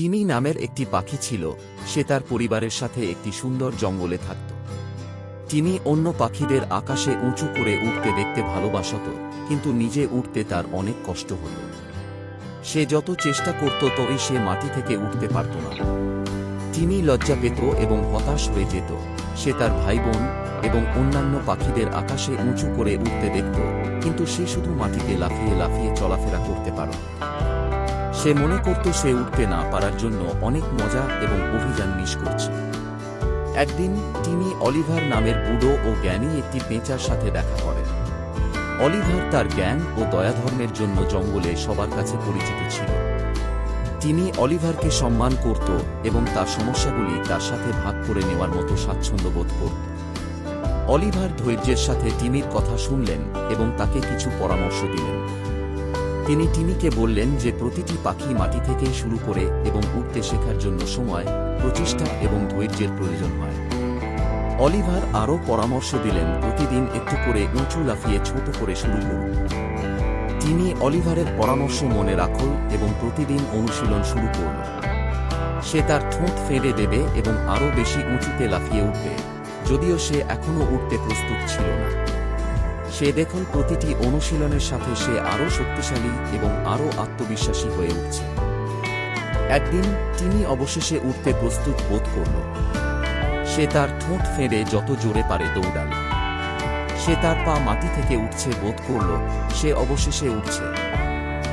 TIMI নামের একটি পাখি ছিল, সে তার পরিবারের সাথে একটি সুন্দর জঙ্গলে থাকত। তিনি অন্য পাখিদের আকাশে উঁচু করে উঠতে দেখতে ভালোবাসত, কিন্তু নিজে উঠতে তার অনেক কষ্ট হল। সে যত চেষ্টা করত তবে সে মাটি থেকে উঠতে পারত না। তিনি লজ্জা পেত এবং হতাশ হয়ে যেত। সে তার ভাই বোন এবং অন্যান্য পাখিদের আকাশে উঁচু করে উঠতে দেখত, কিন্তু সে শুধু মাটিতে লাফিয়ে লাফিয়ে চলাফেরা করতে পারত। সে মনে করত সে উঠতে না পারার জন্য অনেক মজা এবং অভিযান মিস করছে। একদিন তিনি অলিভার নামের বুড়ো ও জ্ঞানী একটি পেঁচার সাথে দেখা করেন। অলিভার তার জ্ঞান ও দয়াধর্মের জন্য জঙ্গলে সবার কাছে পরিচিত ছিল। তিনি অলিভারকে সম্মান করত এবং তার সমস্যাগুলি তার সাথে ভাগ করে নেওয়ার মতো স্বাচ্ছন্দ্য বোধ করত। অলিভার ধৈর্যের সাথে টিমির কথা শুনলেন এবং তাকে কিছু পরামর্শ দিলেন। তিনি টিমিকে বললেন যে প্রতিটি পাখি মাটি থেকেই শুরু করে এবং উঠতে শেখার জন্য সময়, প্রচেষ্টা এবং ধৈর্যের প্রয়োজন হয়। অলিভার আরও পরামর্শ দিলেন, প্রতিদিন একটু করে উঁচু লাফিয়ে ছোট করে শুরু করুন। তিনি অলিভারের পরামর্শ মনে রাখল এবং প্রতিদিন অনুশীলন শুরু করল সে তার ঠোঁট ফেঁড়ে দেবে এবং আরও বেশি উঁচুতে লাফিয়ে উঠবে, যদিও সে এখনও উঠতে প্রস্তুত ছিল না। সে দেখুন প্রতিটি অনুশীলনের সাথে সে আরও শক্তিশালী এবং আরও আত্মবিশ্বাসী হয়ে উঠছে। একদিন তিনি অবশেষে উঠতে প্রস্তুত বোধ করল। সে তার ঠোঁট ফেঁড়ে যত জোরে পারে দৌড়াল। সে তার পা মাটি থেকে উঠছে বোধ করল সে অবশেষে উঠছে।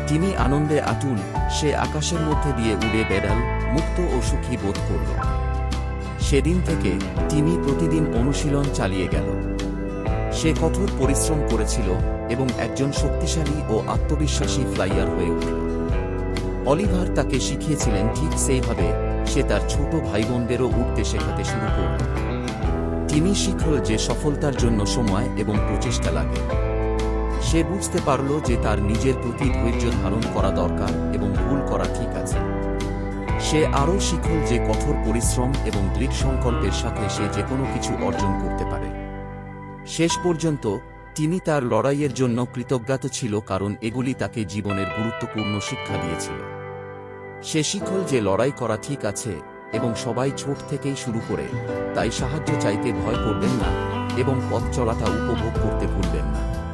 তিনি আনন্দে আতুল, সে আকাশের মধ্যে দিয়ে উড়ে বেড়াল, মুক্ত ও সুখী বোধ করল। সেদিন থেকে তিনি প্রতিদিন অনুশীলন চালিয়ে গেল। সে কঠোর পরিশ্রম করেছিল এবং একজন শক্তিশালী ও আত্মবিশ্বাসী ফ্লাইয়ার হয়ে উঠল অলিভার তাকে শিখিয়েছিলেন ঠিক সেইভাবে সে তার ছোট ভাইবোনদেরও উঠতে শেখাতে শুরু করল। তিনি শিখল যে সফলতার জন্য সময় এবং প্রচেষ্টা লাগে। সে বুঝতে পারল যে তার নিজের প্রতি ধৈর্য ধারণ করা দরকার এবং ভুল করা ঠিক আছে। সে আরও শিখল যে কঠোর পরিশ্রম এবং দৃঢ় সংকল্পের সাথে সে যে কোনো কিছু অর্জন করতে পারে। শেষ পর্যন্ত, তিনি তার লড়াইয়ের জন্য কৃতজ্ঞাত ছিল কারণ এগুলি তাকে জীবনের গুরুত্বপূর্ণ শিক্ষা দিয়েছিল। সে শিখল যে লড়াই করা ঠিক আছে এবং সবাই ছোট থেকেই শুরু করে, তাই সাহায্য চাইতে ভয় করবেন না এবং পথ চলাটা উপভোগ করতে ভুলবেন না।